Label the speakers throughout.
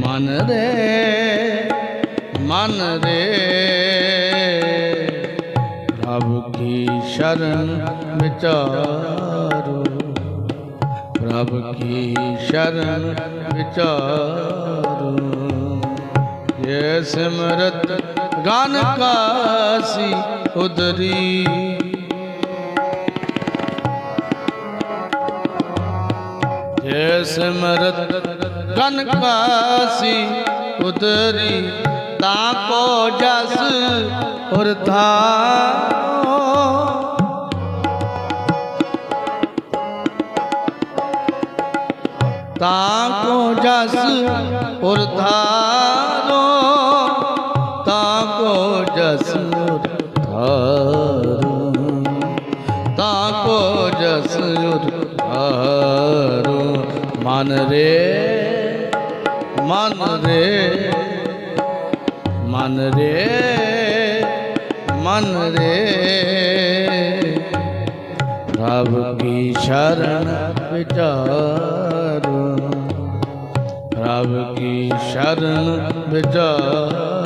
Speaker 1: ਮਨ ਰੇ ਮਨ ਰੇ ਪ੍ਰਭ ਕੀ ਸ਼ਰਨ ਵਿਚਾਰੋ ਪ੍ਰਭ ਕੀ ਸ਼ਰਨ ਵਿਚਾਰੋ ਇਹ ਸਿਮਰਤ ਗਨ ਕਾਸੀ ਉਦਰੀ ਜੇ ਸਿਮਰਤ ਗਨ ਕਾਸੀ ਉਦਰੀ ਤਾਂ ਕੋ ਜਸ ਉਰ ਧਾਰੋ ਤਾਂ ਕੋ ਜਸ ਉਰ ਧਾਰੋ ਤਾਂ ਕੋ ਜਸ ਉਰ ਧਾਰੋ ਤਾਂ ਕੋ ਮਨ ਰੇ ਮਨ ਰੇ ਮਨ ਰੇ। ਪ੍ਰਭ ਕੀ ਸ਼ਰਨ ਵਿਚਾਰੋ ਪ੍ਰਭ ਕੀ ਸ਼ਰਨ ਵਿਚਾਰੋ।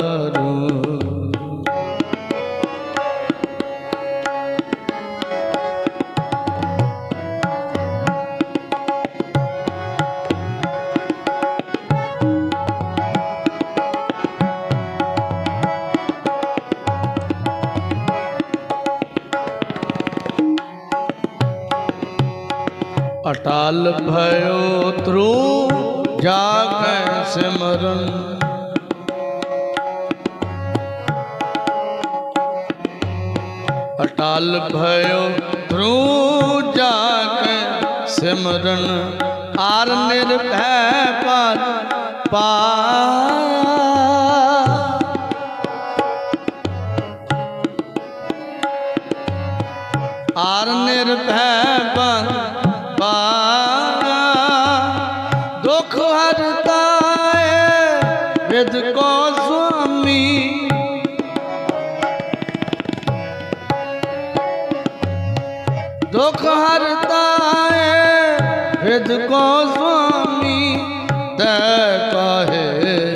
Speaker 1: ਅਟਲ ਭਇਓ ਤਰੂ ਜਾਗੈ ਸਿਮਰਨ। ਅਟਲ ਭਇਓ ਤਰੂ ਜਾਗੈ ਸਿਮਰਨ। ਆਰ ਨਿਰਭੈ ਪਰ ਪਾ ਦੁਖ ਹਰਤਾ ਏ ਵਿਦ ਕੋ ਸੁਆਮੀ ਦੁਖ ਹਰਤਾ ਏ ਵਿਦ ਕੋ ਸੁਆਮੀ ਤੈ ਕਾਹੇ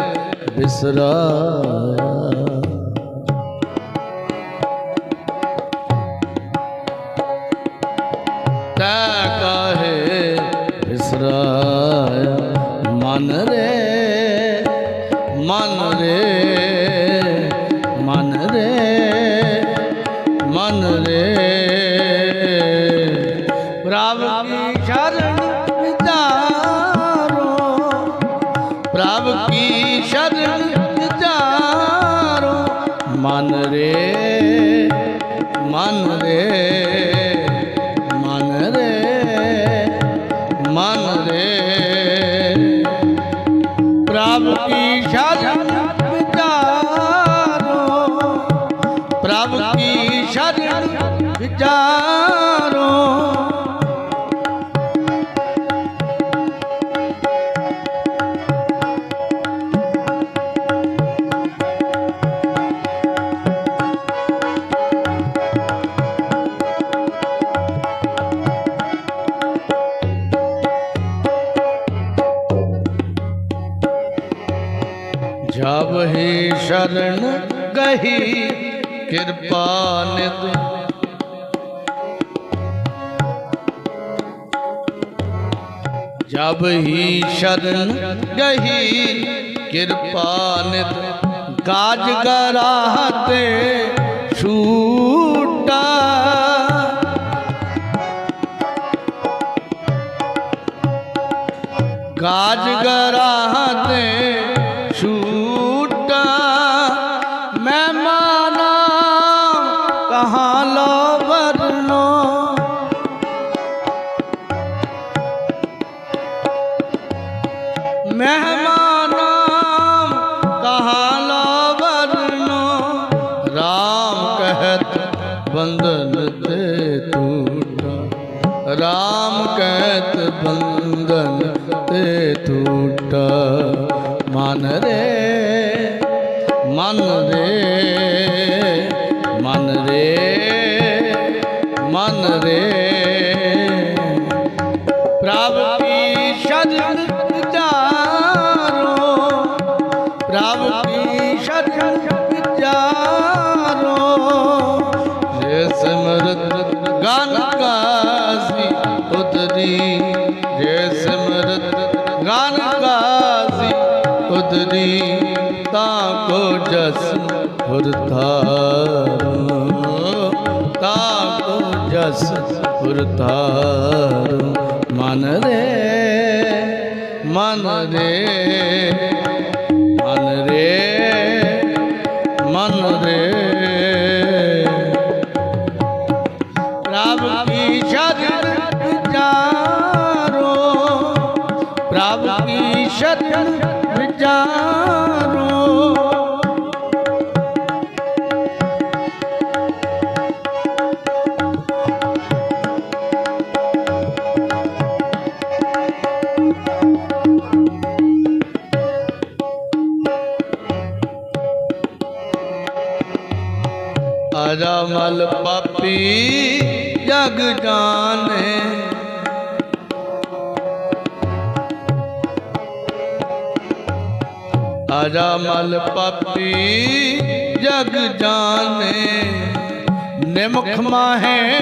Speaker 1: ਬਿਸਰਾਇਆ ਤੈ ਮਨ ਰੇ ਮਨ ਰੇ ਮਨ ਰੇ ਮਨ ਰੇ। ਪ੍ਰਭ ਕੀ ਸ਼ਰਨ ਵਿਚਾਰੋ, ਪ੍ਰਭ ਕੀ ਸ਼ਰਨ ਵਿਚਾਰੋ, ਮਨ ਰੇ ਮਨ ਰੇ ਮਨ ਰੇ ਮਨ ਰੇ। Bravo. ਜਬ ਹੀ ਸ਼ਰਨ ਗਹੀ, ਕਿਰਪਾ ਨਿਤ। ਜਬ ਹੀ ਸ਼ਰਨ ਗਹੀ, ਕਿਰਪਾ ਨਿਤ। ਕਾਜ ਗਰਾਹਤੇ ਛੂਟਾ। ਕਾਜ ਗਰਾਹਤੇ ਮਹਿਮਾਨਾ, ਕਹਾਂ ਲੋ ਵਰਨੋ RAM ਕਹਿਤ, ਬੰਧਨ ਤੇ ਟੂਟਾ। RAM ਕਹਿਤ, ਬੰਧਨ ਤੇ ਟੂਟਾ। ਮਨ ਰੇ ਮਨ ਰੇ ਮਨ ਰੇ ਮਨ ਰੇ। ਉਤਰੀ ਜੇ ਸਿਮਰਤ ਗਾਨ ਗਾਸੀ ਉਤਰੀ ਤਾਂ ਕੋ ਜਸ ਪੁਰਥਾਰੋ ਤਾਂ ਕੋ ਜਸ ਪੁਰਥਾਰੋ ਮਨ ਰੇ ਮਨ ਰੇ ਆਜਾ ਮਲ ਪਾਪੀ ਜਗ ਜਾਣੇ। ਆਜਾ ਮਲ ਪਾਪੀ ਜਗ ਜਾਣੇ। ਨਿਮਖ ਮਾਹੇ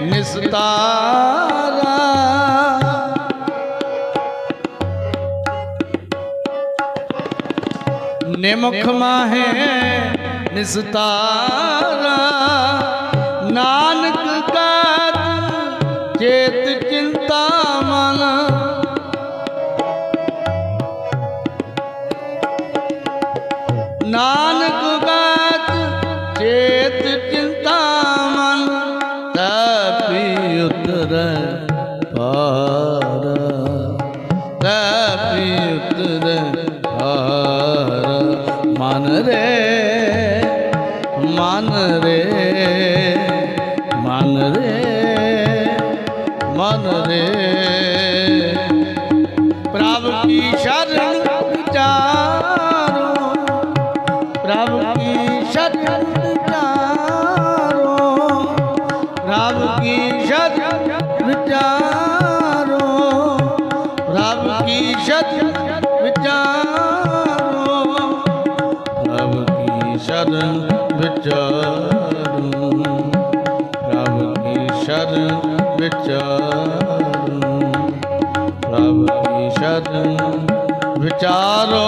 Speaker 1: ਨਿਸਤਾਰਾ। ਨਿਮਖ ਮਾਹੇ ਨਿਸਤਾਰਾ। ਉਤਰੈ ਪਾਰਾ ਤਪੀ ਉਤਰੈ ਪਾਰਾ ਮਨ ਰੇ ਮਨ ਰੇ ਮਨ ਰੇ ਮਨ ਰੇ। ਕੀ ਸ਼ਰਨ ਵਿਚਾਰੋ। ਪ੍ਰਭ ਕੀ ਸ਼ਰਨ ਵਿਚਾਰੋ। ਪ੍ਰਭ ਕੀ ਸ਼ਰਨ ਵਿਚਾਰੋ। ਪ੍ਰਭ ਕੀ ਸ਼ਰਨ ਵਿਚਾਰੋ।